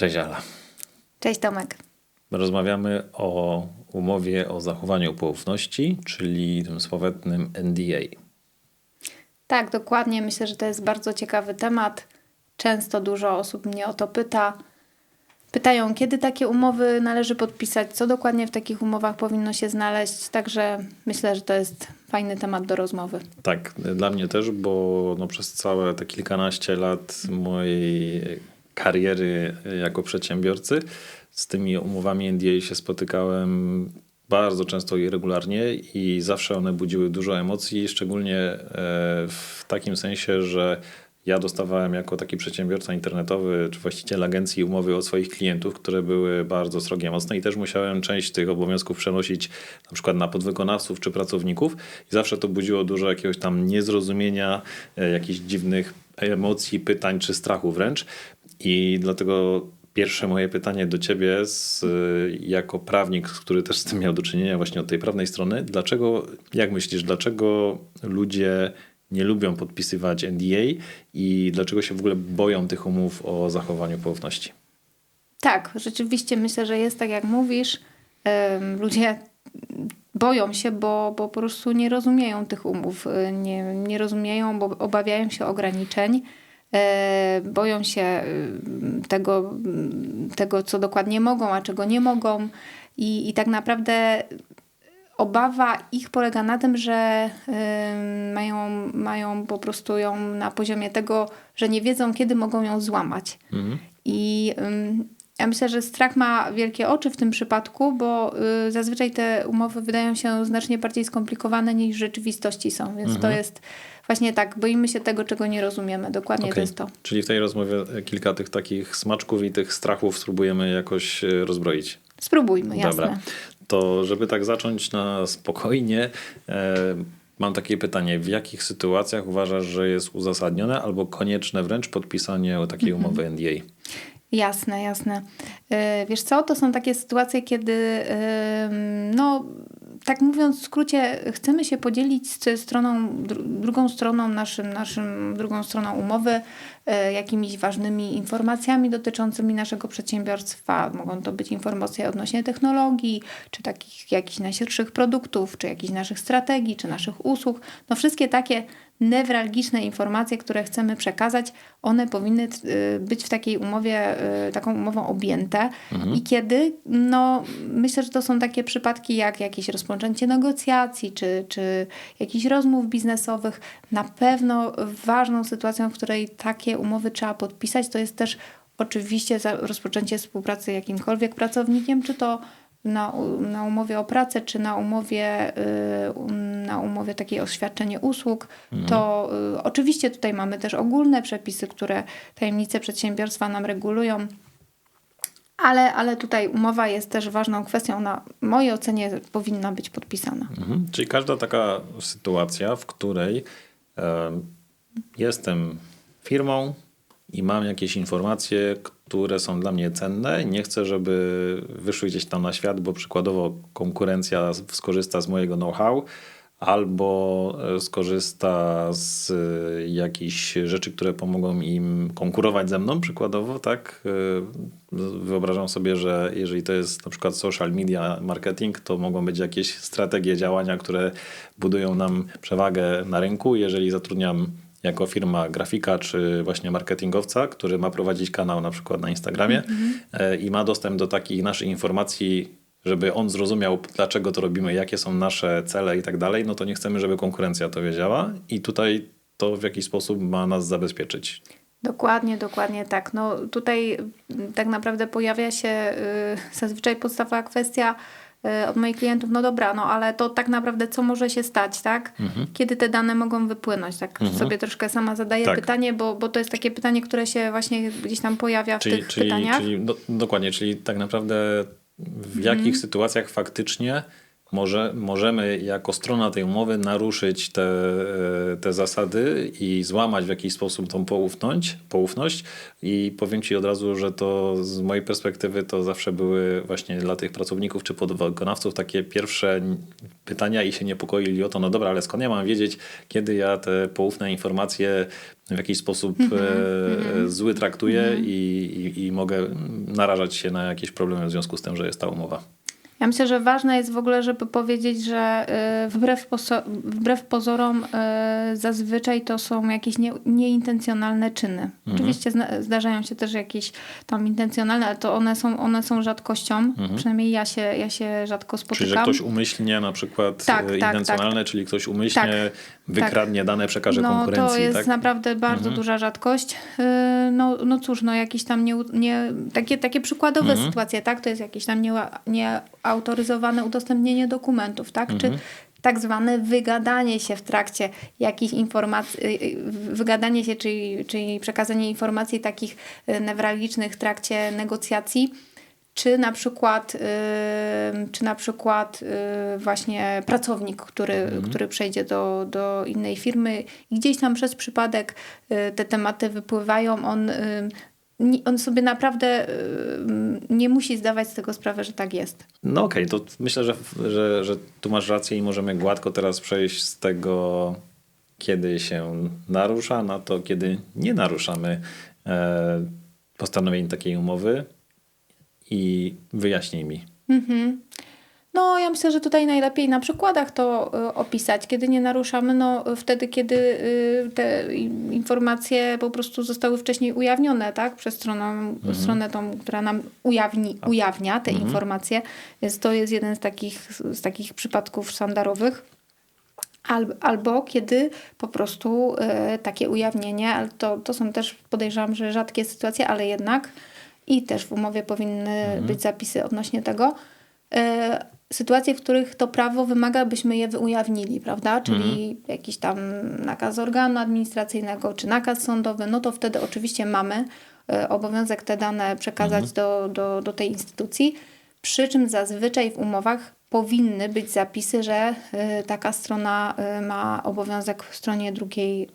Cześć Ala. Cześć Tomek. Rozmawiamy o umowie o zachowaniu poufności, czyli tym sławetnym NDA. Tak, dokładnie. Myślę, że to jest bardzo ciekawy temat. Często dużo osób mnie o to pyta. Pytają, kiedy takie umowy należy podpisać, co dokładnie w takich umowach powinno się znaleźć. Także myślę, że to jest fajny temat do rozmowy. Tak, dla mnie też, bo no przez całe te kilkanaście lat mojej kariery jako przedsiębiorcy. Z tymi umowami NDA się spotykałem bardzo często i regularnie i zawsze one budziły dużo emocji, szczególnie e, w takim sensie, że ja dostawałem jako taki przedsiębiorca internetowy czy właściciel agencji umowy od swoich klientów, które były bardzo srogie, mocne i też musiałem część tych obowiązków przenosić na przykład na podwykonawców czy pracowników i zawsze to budziło dużo jakiegoś tam niezrozumienia, e, jakichś dziwnych emocji, pytań czy strachu wręcz i dlatego pierwsze moje pytanie do ciebie z, jako prawnik, który też z tym miał do czynienia właśnie od tej prawnej strony, dlaczego, jak myślisz, dlaczego ludzie nie lubią podpisywać NDA i dlaczego się w ogóle boją tych umów o zachowaniu poufności? Tak, rzeczywiście myślę, że jest tak jak mówisz. Ludzie boją się, bo, bo po prostu nie rozumieją tych umów, nie, nie rozumieją, bo obawiają się ograniczeń. E, boją się y, tego, tego, co dokładnie mogą, a czego nie mogą. I, i tak naprawdę obawa ich polega na tym, że mają, mają po prostu ją na poziomie tego, że nie wiedzą, kiedy mogą ją złamać. Mhm. I ja myślę, że strach ma wielkie oczy w tym przypadku, bo y, zazwyczaj te umowy wydają się znacznie bardziej skomplikowane niż w rzeczywistości są. Więc mhm. to jest właśnie tak, boimy się tego, czego nie rozumiemy. Dokładnie okay. to jest to. Czyli w tej rozmowie kilka tych takich smaczków i tych strachów spróbujemy jakoś e, rozbroić. Spróbujmy, jasne. Dobra. To żeby tak zacząć na spokojnie, e, mam takie pytanie. W jakich sytuacjach uważasz, że jest uzasadnione albo konieczne wręcz podpisanie takiej mhm. umowy NDA? Jasne, jasne. E, wiesz co, to są takie sytuacje, kiedy no tak mówiąc w skrócie, chcemy się podzielić z stroną, drugą stroną naszym, naszym, drugą stroną umowy jakimiś ważnymi informacjami dotyczącymi naszego przedsiębiorstwa. Mogą to być informacje odnośnie technologii, czy takich jakichś najszerszych produktów, czy jakichś naszych strategii, czy naszych usług. No wszystkie takie newralgiczne informacje, które chcemy przekazać, one powinny y, być w takiej umowie, y, taką umową objęte. Mhm. I kiedy, no myślę, że to są takie przypadki jak jakieś rozpoczęcie negocjacji, czy, czy jakichś rozmów biznesowych. Na pewno ważną sytuacją, w której takie umowy trzeba podpisać, to jest też oczywiście rozpoczęcie współpracy jakimkolwiek pracownikiem, czy to na, na umowie o pracę, czy na umowie, y, na umowie takiej o świadczenie usług, mhm. to y, oczywiście tutaj mamy też ogólne przepisy, które tajemnice przedsiębiorstwa nam regulują. Ale, ale tutaj umowa jest też ważną kwestią. Na mojej ocenie powinna być podpisana. Mhm. Czyli każda taka sytuacja, w której e, jestem firmą i mam jakieś informacje, które są dla mnie cenne. Nie chcę, żeby wyszły gdzieś tam na świat, bo przykładowo konkurencja skorzysta z mojego know-how albo e, skorzysta z e, jakichś rzeczy, które pomogą im konkurować ze mną, przykładowo, tak? E, wyobrażam sobie, że jeżeli to jest na przykład social media marketing, to mogą być jakieś strategie działania, które budują nam przewagę na rynku. Jeżeli zatrudniam jako firma grafika czy właśnie marketingowca, który ma prowadzić kanał na przykład na Instagramie mm-hmm. i ma dostęp do takich naszych informacji, żeby on zrozumiał, dlaczego to robimy, jakie są nasze cele i tak dalej, no to nie chcemy, żeby konkurencja to wiedziała i tutaj to w jakiś sposób ma nas zabezpieczyć. Dokładnie, dokładnie tak. No tutaj tak naprawdę pojawia się y, zazwyczaj podstawowa kwestia od moich klientów, no dobra, no ale to tak naprawdę co może się stać, tak? Mhm. Kiedy te dane mogą wypłynąć? Tak mhm. sobie troszkę sama zadaję tak. pytanie, bo, bo to jest takie pytanie, które się właśnie gdzieś tam pojawia w czyli, tych czyli, pytaniach. Czyli, do, dokładnie, czyli tak naprawdę w mhm. jakich sytuacjach faktycznie może, możemy jako strona tej umowy naruszyć te, e, te zasady i złamać w jakiś sposób tą poufność, poufność. I powiem Ci od razu, że to z mojej perspektywy to zawsze były właśnie dla tych pracowników czy podwykonawców takie pierwsze pytania i się niepokoili o to, no dobra, ale skąd ja mam wiedzieć, kiedy ja te poufne informacje w jakiś sposób e, zły traktuję i, i, i mogę narażać się na jakieś problemy w związku z tym, że jest ta umowa. Ja myślę, że ważne jest w ogóle, żeby powiedzieć, że y, wbrew, wbrew pozorom y, zazwyczaj to są jakieś nie, nieintencjonalne czyny. Mhm. Oczywiście zdarzają się też jakieś tam intencjonalne, ale to one są, one są rzadkością. Przynajmniej ja się, ja się rzadko spotykam. Mhm. Czyli, że ktoś umyślnie na przykład Tak, e, tak, intencjonalne, czyli ktoś umyślnie Tak, wykradnie dane, przekaże no, konkurencji. to jest tak? naprawdę bardzo duża rzadkość. No, no cóż, no jakieś tam nie, nie, takie, takie przykładowe sytuacje, tak? To jest jakieś tam nieautoryzowane nie autoryzowane udostępnienie dokumentów, tak? Czy tak zwane wygadanie się w trakcie jakichś informacji, yy, wygadanie się, czyli, czyli przekazanie informacji takich yy, newralgicznych w trakcie negocjacji? Czy na przykład, czy na przykład właśnie pracownik, który, który przejdzie do, do innej firmy i gdzieś tam przez przypadek te tematy wypływają, on, on sobie naprawdę yy, nie musi zdawać z tego sprawy, że tak jest. No okej, to myślę, że, że, że tu masz rację i możemy gładko teraz przejść z tego, kiedy się narusza, na to, kiedy nie naruszamy e, postanowień takiej umowy i wyjaśnij mi. Mhm. No, ja myślę, że tutaj najlepiej na przykładach to y, opisać, kiedy nie naruszamy, no wtedy, kiedy y, te informacje po prostu zostały wcześniej ujawnione, tak, przez stronę, stronę tą, która nam ujawni, ujawnia te informacje. Więc to jest jeden z takich, z takich przypadków sztandarowych. Al- Albo kiedy po prostu e, takie ujawnienie, ale to, to są też podejrzewam, że rzadkie sytuacje, ale jednak i też w umowie powinny być zapisy odnośnie tego. Sytuacje, w których to prawo wymaga, byśmy je ujawnili, prawda? Czyli jakiś tam nakaz organu administracyjnego czy nakaz sądowy, no to wtedy oczywiście mamy e, obowiązek te dane przekazać do, do, do tej instytucji. Przy czym zazwyczaj w umowach powinny być zapisy, że y, taka strona y, ma obowiązek w stronie drugiej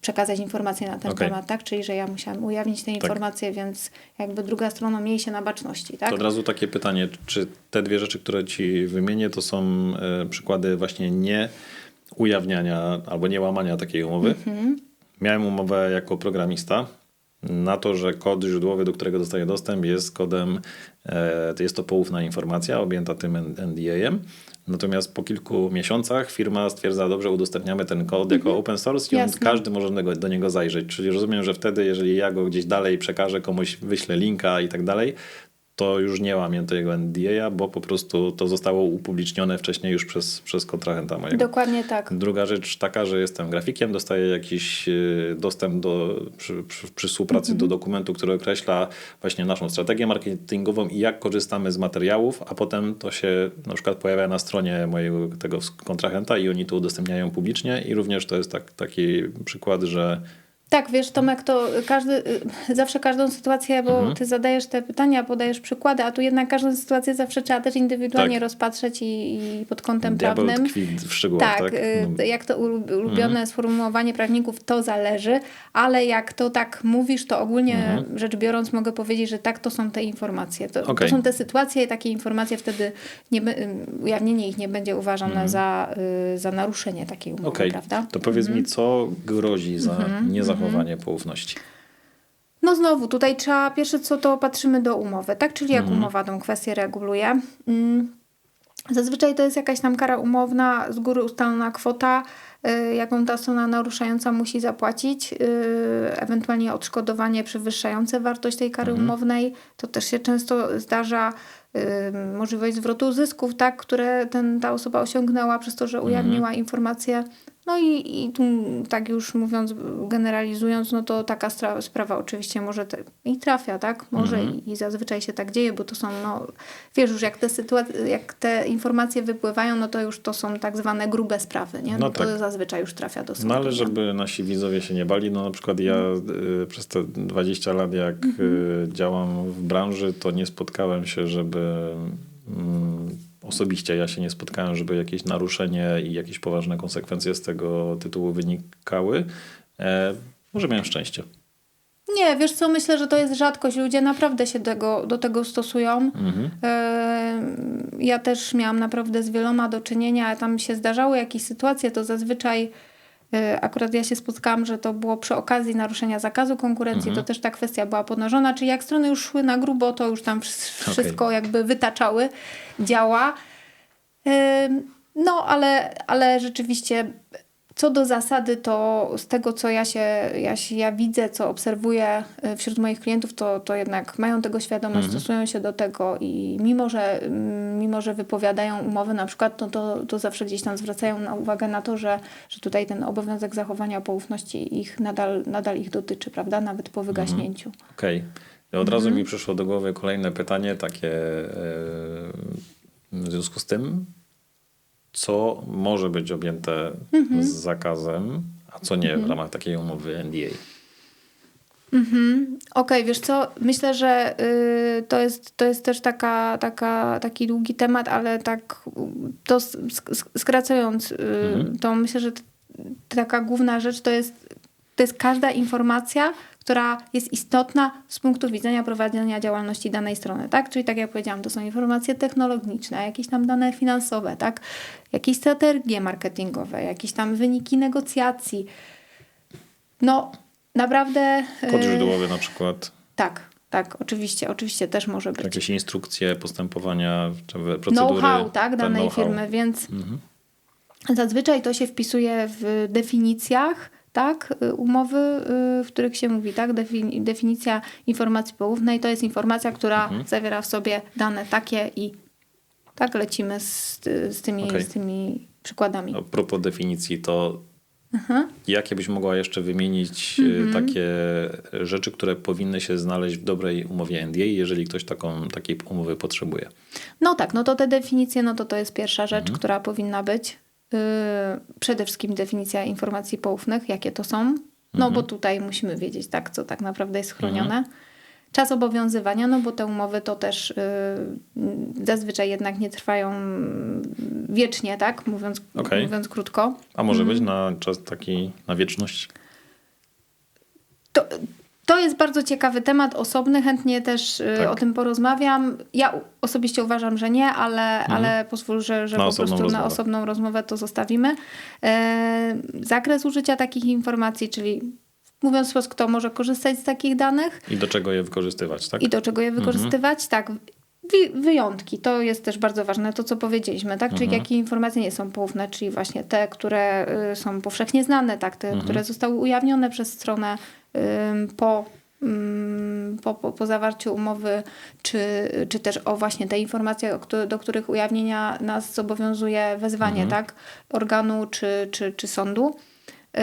przekazać informacje na ten Okej. temat, tak? Czyli, że ja musiałam ujawnić te informacje, więc jakby druga strona miej się na baczności, tak? To od razu takie pytanie, czy te dwie rzeczy, które ci wymienię, to są e, przykłady właśnie nie ujawniania albo nie łamania takiej umowy? Miałem umowę jako programista na to, że kod źródłowy, do którego dostaję dostęp, jest kodem, e, to jest to poufna informacja objęta tym NDA-em. Natomiast po kilku miesiącach firma stwierdza, dobrze, udostępniamy ten kod jako open source i on, każdy może do do niego zajrzeć. Czyli rozumiem, że wtedy, jeżeli ja go gdzieś dalej przekażę, komuś wyślę linka i tak dalej, to już nie łamię tego NDA, bo po prostu to zostało upublicznione wcześniej już przez, przez kontrahenta mojego. Dokładnie tak. Druga rzecz taka, że jestem grafikiem, dostaję jakiś y, dostęp do, przy, przy, przy współpracy do dokumentu, który określa właśnie naszą strategię marketingową i jak korzystamy z materiałów, a potem to się na przykład pojawia na stronie mojego tego kontrahenta i oni to udostępniają publicznie i również to jest tak, taki przykład, że Tak, wiesz Tomek, to każdy, y, zawsze każdą sytuację, bo Mhm. ty zadajesz te pytania, podajesz przykłady, a tu jednak każdą sytuację zawsze trzeba też indywidualnie Tak. rozpatrzeć i, i pod kątem diabeł prawnym. tkwi w szczegółach. Tak, Tak, y, No, jak to ulu- ulubione Mhm. sformułowanie prawników, to zależy, ale jak to tak mówisz, to ogólnie rzecz biorąc mogę powiedzieć, że tak to są te informacje. To, Mhm. Okej. to są te sytuacje i takie informacje wtedy nie, ujawnienie ich nie będzie uważane za, y, za naruszenie takiej umowy, Mhm. Okej, prawda? to powiedz Mhm. mi, co grozi za niezachowanie poufności? No znowu, tutaj trzeba pierwsze co to patrzymy do umowy, tak? Czyli jak Mhm. umowa tą kwestię reguluje. Mm. Zazwyczaj to jest jakaś tam kara umowna, z góry ustalona kwota, y, jaką ta strona naruszająca musi zapłacić, y, ewentualnie odszkodowanie przewyższające wartość tej kary umownej. To też się często zdarza. y, Możliwość zwrotu zysków, tak, które ten, ta osoba osiągnęła przez to, że ujawniła informację. No i, i tu tak już mówiąc, generalizując, no to taka stra- sprawa oczywiście może te, i trafia, tak? Może i, i zazwyczaj się tak dzieje, bo to są, no wiesz już jak te sytuacje, jak te informacje wypływają, no to już to są tak zwane grube sprawy, nie? No, No to tak. zazwyczaj już trafia do sądu. No ale żeby nasi widzowie się nie bali, no na przykład ja y, przez te 20 lat jak Mhm. y, działam w branży, to nie spotkałem się, żeby mm, osobiście ja się nie spotkałem, żeby jakieś naruszenie i jakieś poważne konsekwencje z tego tytułu wynikały. E, może miałem szczęście. Nie, wiesz co, myślę, że to jest rzadkość. Ludzie naprawdę się tego, do tego stosują. Mhm. E, Ja też miałam naprawdę z wieloma do czynienia. Tam się zdarzały jakieś sytuacje, to zazwyczaj akurat ja się spotkałam, że to było przy okazji naruszenia zakazu konkurencji, to też ta kwestia była podnoszona. Czyli jak strony już szły na grubo, to już tam wsz- wszystko jakby wytaczały działa. Ym, No, ale, ale rzeczywiście co do zasady, to z tego, co ja się, ja się ja widzę, co obserwuję y, wśród moich klientów, to, to jednak mają tego świadomość, stosują się do tego i mimo, że, mm, mimo, że wypowiadają umowy na przykład, no to, to zawsze gdzieś tam zwracają na uwagę na to, że, że tutaj ten obowiązek zachowania poufności ich nadal, nadal ich dotyczy, prawda? Nawet po wygaśnięciu. Okej. I Od razu mi przyszło do głowy kolejne pytanie, takie e, w związku z tym, co może być objęte z zakazem, a co nie w ramach takiej umowy NDA. Mhm. Okej, wiesz co, myślę, że y, to, jest, to jest też taka, taka, taki długi temat, ale tak to sk- sk- skracając, y, to myślę, że taka główna rzecz to jest, to jest każda informacja, która jest istotna z punktu widzenia prowadzenia działalności danej strony, tak? Czyli tak jak powiedziałam, to są informacje technologiczne, jakieś tam dane finansowe, tak? Jakieś strategie marketingowe, jakieś tam wyniki negocjacji. No, naprawdę... Kod y, źródłowy na przykład, tak, tak, oczywiście, oczywiście też może być. jakieś instrukcje postępowania, procedury. Know-how, tak, danej know-how. firmy, więc Mhm. zazwyczaj to się wpisuje w definicjach, tak, y, umowy, y, w których się mówi, tak, defini- definicja informacji poufnej to jest informacja, która Mhm. zawiera w sobie dane takie i tak lecimy z, z, tymi, Okej. z tymi przykładami. A propos definicji, to Mhm. jakie byś mogła jeszcze wymienić y, takie rzeczy, które powinny się znaleźć w dobrej umowie NDA, jeżeli ktoś taką, takiej umowy potrzebuje? No tak, no to te definicje, no to to jest pierwsza rzecz, Mhm. która powinna być. Yy, przede wszystkim definicja informacji poufnych, jakie to są. No Mhm. bo tutaj musimy wiedzieć, tak, co tak naprawdę jest chronione. Czas obowiązywania, no bo te umowy to też yy, zazwyczaj jednak nie trwają wiecznie, tak, mówiąc, Okej. mówiąc krótko. A może być Mhm. na czas taki, na wieczność? To, to jest bardzo ciekawy temat, osobny, chętnie też y, Tak. o tym porozmawiam. Ja osobiście uważam, że nie, ale, ale pozwól, że, że Mhm. Na po prostu rozmowę. na osobną rozmowę to zostawimy. E, zakres użycia takich informacji, czyli mówiąc wprost, kto może korzystać z takich danych I do czego je wykorzystywać, tak? i do czego je wykorzystywać, tak. Wi- Wyjątki, to jest też bardzo ważne, to co powiedzieliśmy, tak? Czyli jakie informacje nie są poufne, czyli właśnie te, które y, są powszechnie znane, tak? Te, które zostały ujawnione przez stronę po, po, po, po zawarciu umowy, czy, czy też o właśnie te informacje, do których ujawnienia nas zobowiązuje wezwanie, tak? Organu czy, czy, czy sądu. Y,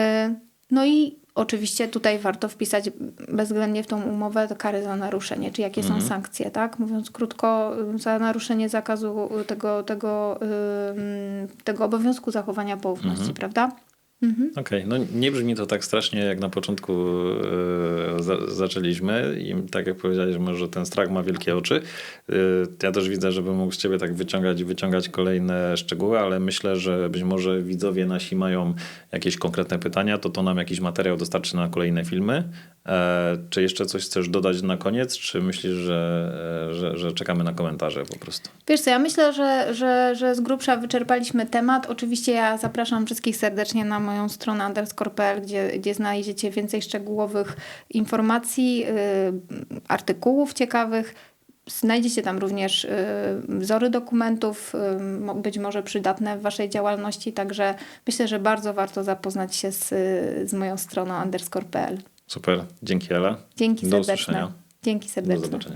No i oczywiście tutaj warto wpisać bezwzględnie w tą umowę kary za naruszenie, czy jakie są sankcje, tak? Mówiąc krótko, za naruszenie zakazu tego, tego, tego obowiązku zachowania poufności, prawda? Mhm. Okej, no nie brzmi to tak strasznie, jak na początku za, zaczęliśmy i tak jak powiedziałeś, może ten strach ma wielkie oczy. E, ja też widzę, żebym mógł z ciebie tak wyciągać i wyciągać kolejne szczegóły, ale myślę, że być może widzowie nasi mają jakieś konkretne pytania, to to nam jakiś materiał dostarczy na kolejne filmy. E, czy jeszcze coś chcesz dodać na koniec, czy myślisz, że, e, że, że czekamy na komentarze po prostu? Wiesz co, ja myślę, że, że, że z grubsza wyczerpaliśmy temat. Oczywiście ja zapraszam wszystkich serdecznie na moją stronę underscore.pl, gdzie, gdzie znajdziecie więcej szczegółowych informacji, yy, artykułów ciekawych. Znajdziecie tam również yy, wzory dokumentów, mo- być może przydatne w Waszej działalności, także myślę, że bardzo warto zapoznać się z, z moją stroną underscore.pl. Super, dzięki Ela. Dzięki Do serdeczne. usłyszenia. Dzięki Do serdeczne. zobaczenia.